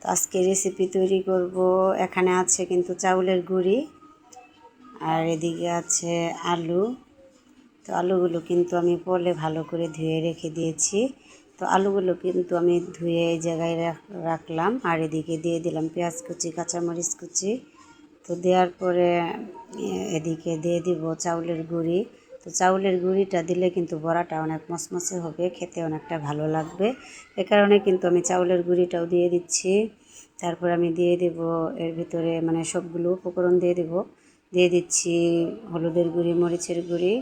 তো আজকে রেসিপি তৈরি করব। এখানে আছে কিন্তু চাউলের গুঁড়ি আর এদিকে আছে আলু। তো আলুগুলো কিন্তু আমি পলে ভালো করে ধুয়ে রেখে দিয়েছি। তো আলুগুলো কিন্তু আমি ধুয়ে এই জায়গায় রাখলাম আর এদিকে দিয়ে দিলাম পেঁয়াজ কুচি, কাঁচামরিচ কুচি। তো দেওয়ার পরে এদিকে দিয়ে দিব চাউলের গুঁড়ি। তো চাউলের গুঁড়িটা দিলে কিন্তু বড়াটা অনেক মচমচে হবে, খেতে অনেকটা ভালো লাগবে। এ কারণে কিন্তু আমি চাউলের গুঁড়িটাও দিয়ে দিচ্ছি। তারপর আমি দিয়ে দেব, এর ভিতরে মানে সবগুলো উপকরণ দিয়ে দেব। দিয়ে দিচ্ছি হলুদের গুঁড়ি, মরিচের গুঁড়ি।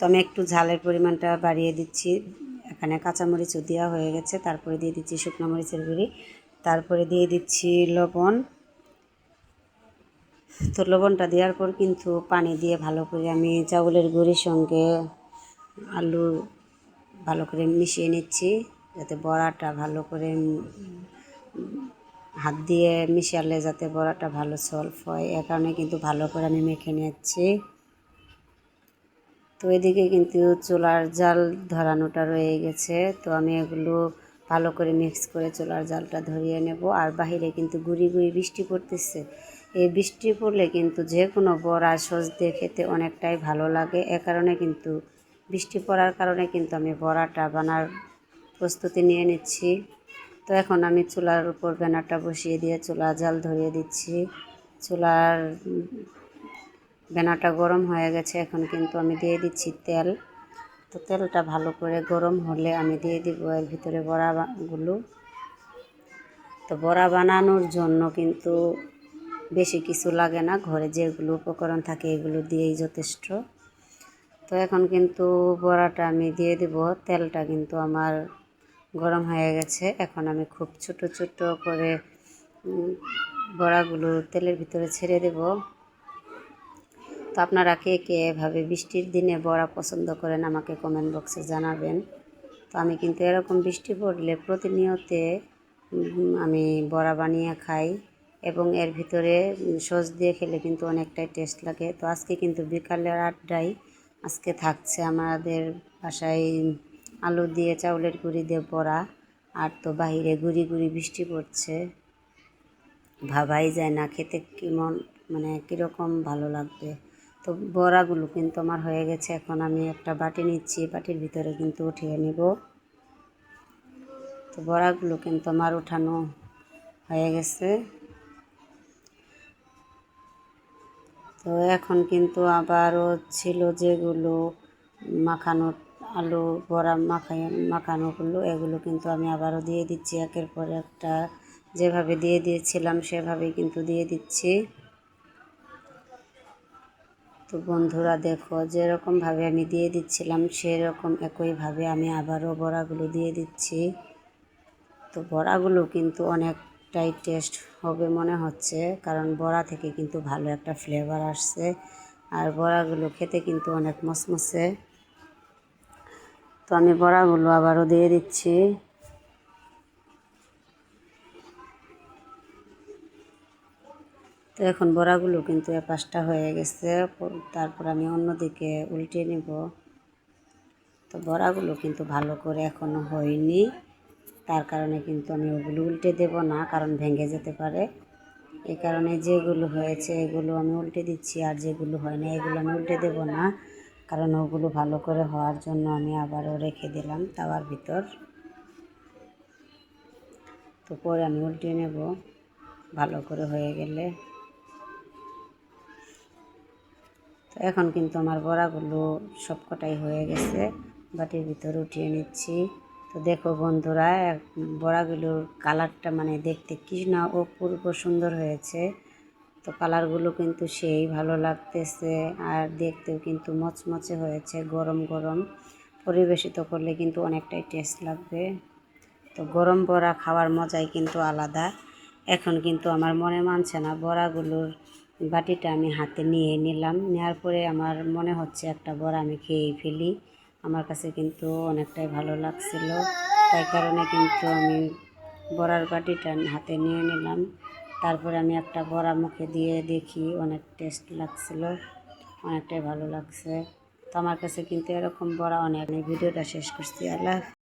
তো আমি একটু ঝালের পরিমাণটা বাড়িয়ে দিচ্ছি। এখানে কাঁচামরিচও দেওয়া হয়ে গেছে, তারপরে দিয়ে দিচ্ছি শুকনো মরিচের গুঁড়ি। তারপরে দিয়ে দিচ্ছি লবণ। তো লবণটা দেওয়ার পর কিন্তু পানি দিয়ে ভালো করে আমি চাউলের গুঁড়ির সঙ্গে আলু ভালো করে মিশিয়ে নিচ্ছি, যাতে বড়াটা ভালো করে হাত দিয়ে মিশালে যাতে বড়াটা ভালো সলভ হয়। এ কারণে কিন্তু ভালো করে আমি মেখে নিচ্ছি। তো এদিকে কিন্তু চুলার জাল ধরানোটা রয়ে গেছে। তো আমি এগুলো ভালো করে মিক্স করে চুলার জালটা ধরিয়ে নেব। আর বাহিরে কিন্তু গুড়ি গুড়ি বৃষ্টি পড়তেছে। এই বৃষ্টি পড়লে কিন্তু যে কোনো বড়া সস দিয়ে খেতে অনেকটাই ভালো লাগে। এ কারণে কিন্তু বৃষ্টি পড়ার কারণে কিন্তু আমি বড়াটা বানার প্রস্তুতি নিয়ে নিচ্ছি। তো এখন আমি চুলার উপর ব্যানারটা বসিয়ে দিয়ে চুলা জাল ধরিয়ে দিচ্ছি। চুলার ব্যানারটা গরম হয়ে গেছে, এখন কিন্তু আমি দিয়ে দিচ্ছি তেল। তো তেলটা ভালো করে গরম হলে আমি দিয়ে দিব এর ভিতরে বড়াগুলো। তো বড়া বানানোর জন্য কিন্তু বেশি কিছু লাগে না। ঘরে যেগুলো উপকরণ থাকে এগুলো দিয়েই যথেষ্ট। তো এখন কিন্তু বড়াটা আমি দিয়ে দিব। তেলটা কিন্তু আমার গরম হয়ে গেছে। এখন আমি খুব ছোট ছোট করে বড়াগুলো তেলের ভিতরে ছেড়ে দেব। তো আপনারা কে কে এভাবে বৃষ্টির দিনে বড়া পছন্দ করেন আমাকে কমেন্ট বক্সে জানাবেন। তো আমি কিন্তু এরকম বৃষ্টি পড়লে প্রতিনিয়তে আমি বড়া বানিয়ে খাই। এবং এর ভিতরে সস দিয়ে খেলে কিন্তু অনেকটাই টেস্ট লাগে। তো আজকে কিন্তু বিকালের আড্ডায় আজকে থাকছে আমাদের বাসায় আলু দিয়ে, চাউলের গুঁড়ি দিয়ে বড়া। আর তো বাহিরে গুড়ি গুড়ি বৃষ্টি পড়ছে। ভাবাই যায় না খেতে কেমন মানে কীরকম ভালো লাগবে। তো বড়াগুলো কিন্তু আমার হয়ে গেছে। এখন আমি একটা বাটি নিচ্ছি, বাটির ভিতরে কিন্তু উঠিয়ে নেব। তো বড়াগুলো কিন্তু আমার উঠানো হয়ে গেছে। তো এখন কিন্তু আবারও ছিল যেগুলো মাখানো আলু, বড়া মাখাই মাখানোগুলো এগুলো কিন্তু আমি আবারও দিয়ে দিচ্ছি। একের পর একটা যেভাবে দিয়ে দিয়েছিলাম, সেভাবেই কিন্তু দিয়ে দিচ্ছি। তো বন্ধুরা, দেখো, যেরকমভাবে আমি দিয়ে দিচ্ছিলাম, সেরকম একইভাবে আমি আবারও বড়াগুলো দিয়ে দিচ্ছি। তো বড়াগুলো কিন্তু অনেকটাই টেস্ট হবে মনে হচ্ছে, কারণ বড়া থেকে কিন্তু ভালো একটা ফ্লেভার আসছে। আর বড়াগুলো খেতে কিন্তু অনেক মসমসে। তো আমি বড়াগুলো আবারও দিয়ে দিচ্ছি। তো এখন বড়াগুলো কিন্তু এ পাশটা হয়ে গেছে, তারপর আমি অন্যদিকে উল্টে নিব। তো বড়াগুলো কিন্তু ভালো করে এখনও হয়নি। তার কারণে কিন্তু আমি ওগুলো উল্টে দেব না, কারণ ভেঙে যেতে পারে। এই কারণে যেগুলো হয়েছে এগুলো আমি উল্টে দিচ্ছি, আর যেগুলো হয় না এগুলো আমি উল্টে দেব না, কারণ ওগুলো ভালো করে হওয়ার জন্য আমি আবারও রেখে দিলাম তাওয়ার ভিতর। তো পরে আমি উল্টে নেব, ভালো করে হয়ে গেলে। তো এখন কিন্তু আমার বড়াগুলো সবকটাই হয়ে গেছে, বাটির ভিতর উঠিয়ে নিচ্ছি। তো দেখো বন্ধুরা বড়াগুলোর কালারটা মানে দেখতে কি না অপূর্ব সুন্দর হয়েছে। তো কালারগুলো কিন্তু সেই ভালো লাগতেছে আর দেখতেও কিন্তু মচমচে হয়েছে, গরম গরম। পরিবেশিত করলে কিন্তু অনেকটাই টেস্ট লাগবে। তো গরম বড়া খাওয়ার মজাই কিন্তু আলাদা। এখন কিন্তু আমার মনে মানছে না, বড়াগুলোর বাটিটা আমি হাতে নিয়ে নিলাম। নেওয়ার পরে আমার মনে হচ্ছে একটা বড়া আমি খেয়েই ফেলি। আমার কাছে কিন্তু অনেকটাই ভালো লাগছিল। তাই কারণে কিন্তু আমি বড়ার বাটিটা হাতে নিয়ে নিলাম। তারপরে আমি একটা বড়া মুখে দিয়ে দেখি, অনেক টেস্ট লাগছিল, অনেকটাই ভালো লাগছে। তো আমার কাছে কিন্তু এরকম বড়া অনেক। ভিডিওটা শেষ করছি, আল্লাহ